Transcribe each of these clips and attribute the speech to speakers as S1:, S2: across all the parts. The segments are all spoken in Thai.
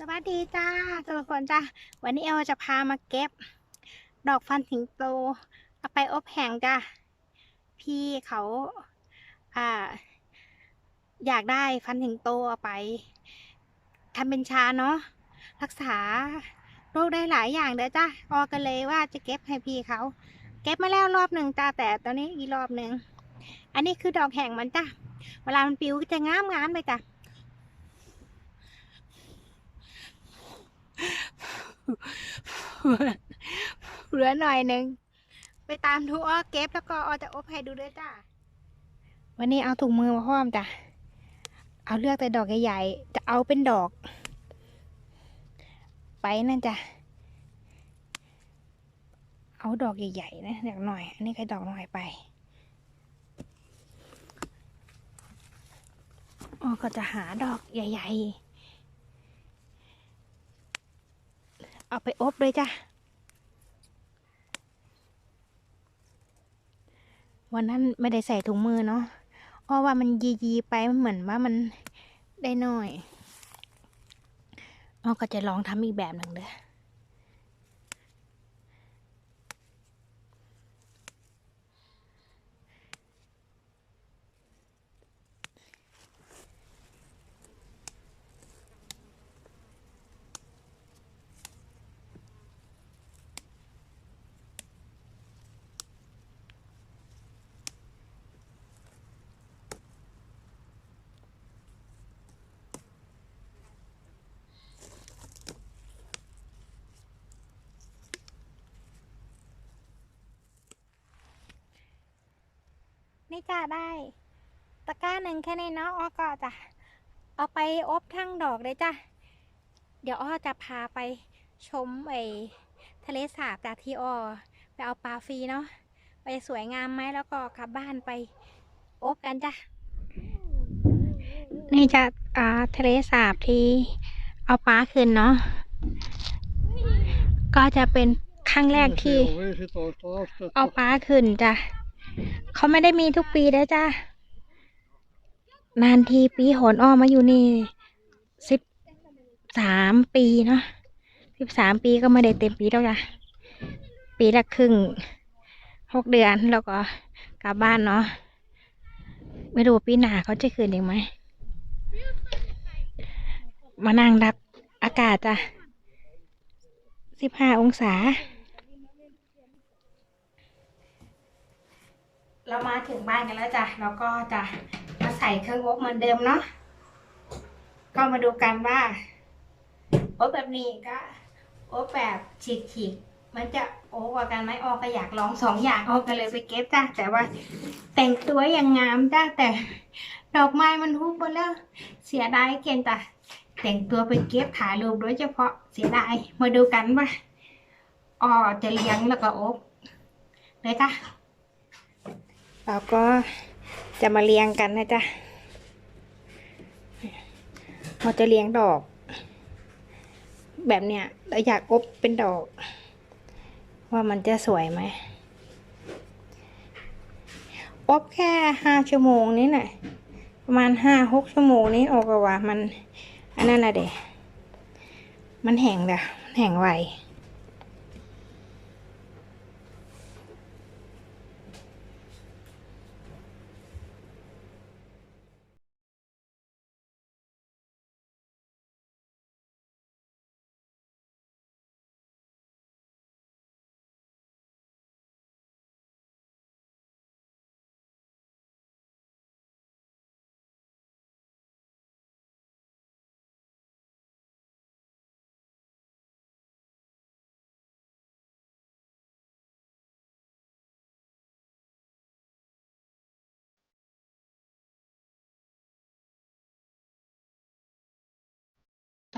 S1: สวัสดีจ้าทุกคนจ้าวันนี้เอลจะพามาเก็บ ดอกฟันสิงโตเอาไปอบแห้งจ้าพี่เขาอ่า อยากได้ฟันสิงโตเอาไปทำเป็นชาเนาะรักษาโรคได้หลายอย่างเด้อจ้าออกันเลยว่าจะเก็บให้พี่เขาเก็บมาแล้วรอบหนึ่งจ้าแต่ตอนนี้อีกรอบหนึ่งอันนี้คือดอกแห้งมันจ้าเวลามันปิวก็จะงามงามๆเลยจ้า เหลือหน่อยหนึ่งไปตามทุกอ้อเก็บแล้วก็อ้อจะอบให้ดูด้วยจ้าวันนี้เอาถุงมือมาพร้อมจ้ะเอาเลือกแต่ดอกใหญ่ๆจะเอาเป็นดอก ไปนั่นจ้ะเอาดอกใหญ่ๆนะดอกหน่อย อันนี้ใครดอกหน่อยไปอ้อก็จะหาดอกใหญ่ ๆ เอาไปอบเลยจ้ะ วันนั้นไม่ได้ใส่ถุงมือเนาะเพราะว่ามันยียีไปมันเหมือนว่ามันได้น้อยเราก็จะลองทำอีกแบบหนึ่งเด้อ นี่จ้าได้ ตะกร้าหนึ่งแค่นี้เนาะอ้อก็จะเอาไปอบทั้งดอกเลยจ้ะเดี๋ยวอ้อจะพาไปชมไอ้ทะเลสาบจากที่อ้อไปเอาปลาฟรีเนาะไปสวยงามไหมแล้วก็กลับบ้านไปอบกันจ้ะนี่จะอ่าทะเลสาบที่เอาปลาขึ้นเนาะก็จะเป็นครั้งแรกที่เอาปลาขึ้นจ้ะ เขาไม่ได้มีทุกปีได้จ้ะนานทีปีโหนอ้อมาอยู่นี่สิบสามปีเนาะสิบสามปีก็ไม่ได้เต็มปีแล้วจ้ะปีละครึ่งหกเดือนแล้วก็กลับบ้านเนาะไม่รู้ปีหน้าเขาจะคืนอีกไหม มานั่งรับอากาศจ้ะสิบห้าองศา เรามาถึงบ้านกันแล้วจ้ะเราก็จะมาใส่เครื่องอบเหมือนเดิมเนาะก็มาดูกันว่าโอบแบบนี้ก็โอบแบบฉีกๆมันจะโอ้กว่ากันไหมออกก็อยากลองสองอย่างออกก็เลยไปเก็บจ้ะแต่ว่าแต่งตัวอย่างงามจ้ะแต่ดอกไม้มันหุบหมดแล้วเสียดายเกินจ้ะแต่งตัวไปเก็บถ่ายรูปโดยเฉพาะเสียดายมาดูกันว่าอ๋อจะเลี้ยงแล้วก็โอบเลยจ้ะ เราก็จะมาเรียงกันนะจ๊ะเราจะเรียงดอก แบบเนี้ยเราอยากอบเป็นดอก ว่ามันจะสวยไหมอบแค่ห้าชั่วโมงนี้น่ะประมาณห้าหกชั่วโมงนี้ออกว่ามัน อันนั้นนะเดมันแห้งเด้อแห้งไว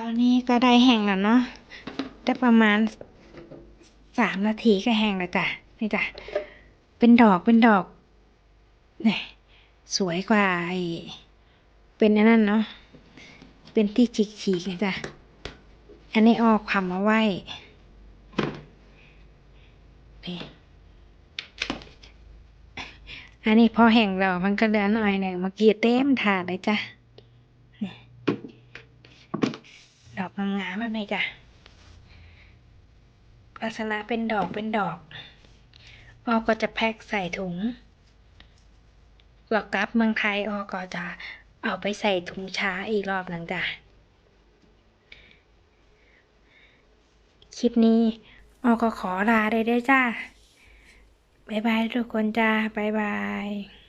S1: ตอนนี้ก็ได้แห้งแล้วเนาะได้ประมาณสามนาทีก็แห้งแล้วจ้ะนี่จ้ะเป็นดอกเป็นดอกนี่สวยกว่าไอเป็นนนั้นเนาะเป็นที่ฉีกๆนี่จ้ะอันนี้ออกความมาไว้นี่อันนี้พอแห้งแล้วมันก็เหลือหน่อยหนึ่งเมื่อกี้เต็มถาดเลยจ้ะนี่ ดอกงามๆแบบนี้จ้ะลักษณะเป็นดอกเป็นดอกออก็จะแพ็คใส่ถุงแล้วกลับเมืองไทยออก็จะเอาไปใส่ถุงช้าอีกรอบหนึ่งจ้ะคลิปนี้ออก็ขอลาได้ด้วยจ้าบายบายทุกคนจ้าบายบาย